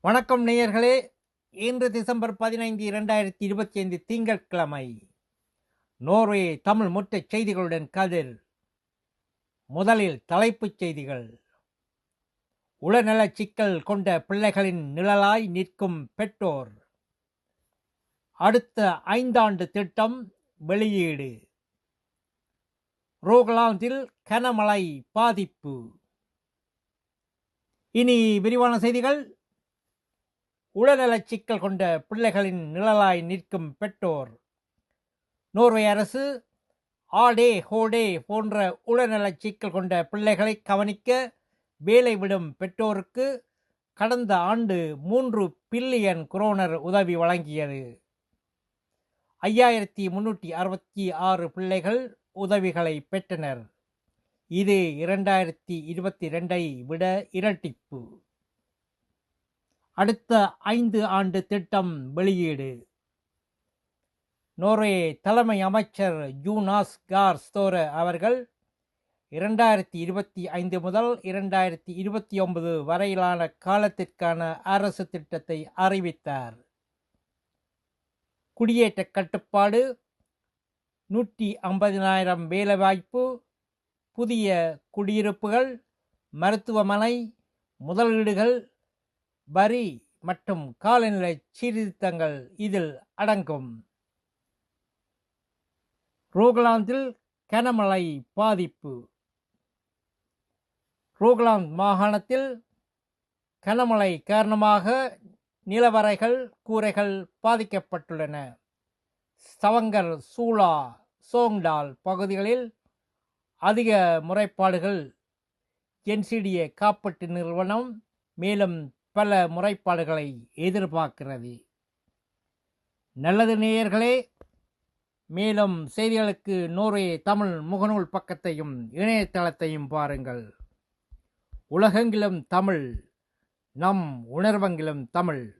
வணக்கம் நேயர்களே. இன்று டிசம்பர் பதினைந்து இரண்டாயிரத்தி இருபத்தி ஐந்து திங்கட்கிழமை. நோர்வே தமிழ் முற்றச் செய்திகளுடன் கதிர். முதலில் தலைப்புச் செய்திகள். உளநலச் சிக்கல் கொண்ட பிள்ளைகளின் நிழலாய் நிற்கும் பெற்றோர். அடுத்த ஐந்தாண்டு திட்டம் வெளியீடு. ரோகலாந்தில் கனமழை பாதிப்பு. இனி விரிவான செய்திகள். உளநலச் சிக்கல் கொண்ட பிள்ளைகளின் நிழலாய் நிற்கும் பெற்றோர். நோர்வே அரசு ஆடே ஹோடே போன்ற உளநலச் சிக்கல் கொண்ட பிள்ளைகளை கவனிக்க வேலை விடும் பெற்றோருக்கு கடந்த ஆண்டு மூன்று பில்லியன் குரோனர் உதவி வழங்கியது. ஐயாயிரத்தி முன்னூற்றி அறுபத்தி ஆறு பிள்ளைகள் உதவிகளை பெற்றனர். இது இரண்டாயிரத்தி இருபத்தி ரெண்டை விட இரட்டிப்பு. அடுத்த ஐந்து ஆண்டு திட்டம் வெளியீடு. நோர்வே தலைமை அமைச்சர் ஜூனாஸ் கார் ஸ்தோர அவர்கள் இரண்டாயிரத்தி இருபத்தி ஐந்து முதல் இரண்டாயிரத்தி இருபத்தி ஒன்பது வரையிலான காலத்திற்கான அரசு திட்டத்தை அறிவித்தார். குடியேற்ற கட்டுப்பாடு நூற்றி ஐம்பதினாயிரம் வேலைவாய்ப்பு புதிய குடியிருப்புகள் மருத்துவமனை முதலீடுகள் வரி மற்றும் காலநிலை சீர்திருத்தங்கள் இதில் அடங்கும். ரோகலாந்தில் கனமழை பாதிப்பு. ரோகலாந்து மாகாணத்தில் கனமழை காரணமாக நிலவரைகள் கூரைகள் பாதிக்கப்பட்டுள்ளன. சவங்கர் சூலா சோங்டால் பகுதிகளில் அதிக முறைப்பாடுகள் என்சிடிஏ காப்பீட்டு நிறுவனம் மேலும் பல முறைப்பாடுகளை எதிர்பார்க்கிறது. நல்லது நேயர்களே மேலும் செய்திகளுக்கு நோர்வே தமிழ் முகநூல் பக்கத்தையும் இணையதளத்தையும் பாருங்கள். உலகெங்கிலும் தமிழ் நம் உணர்வெங்கிலும் தமிழ்.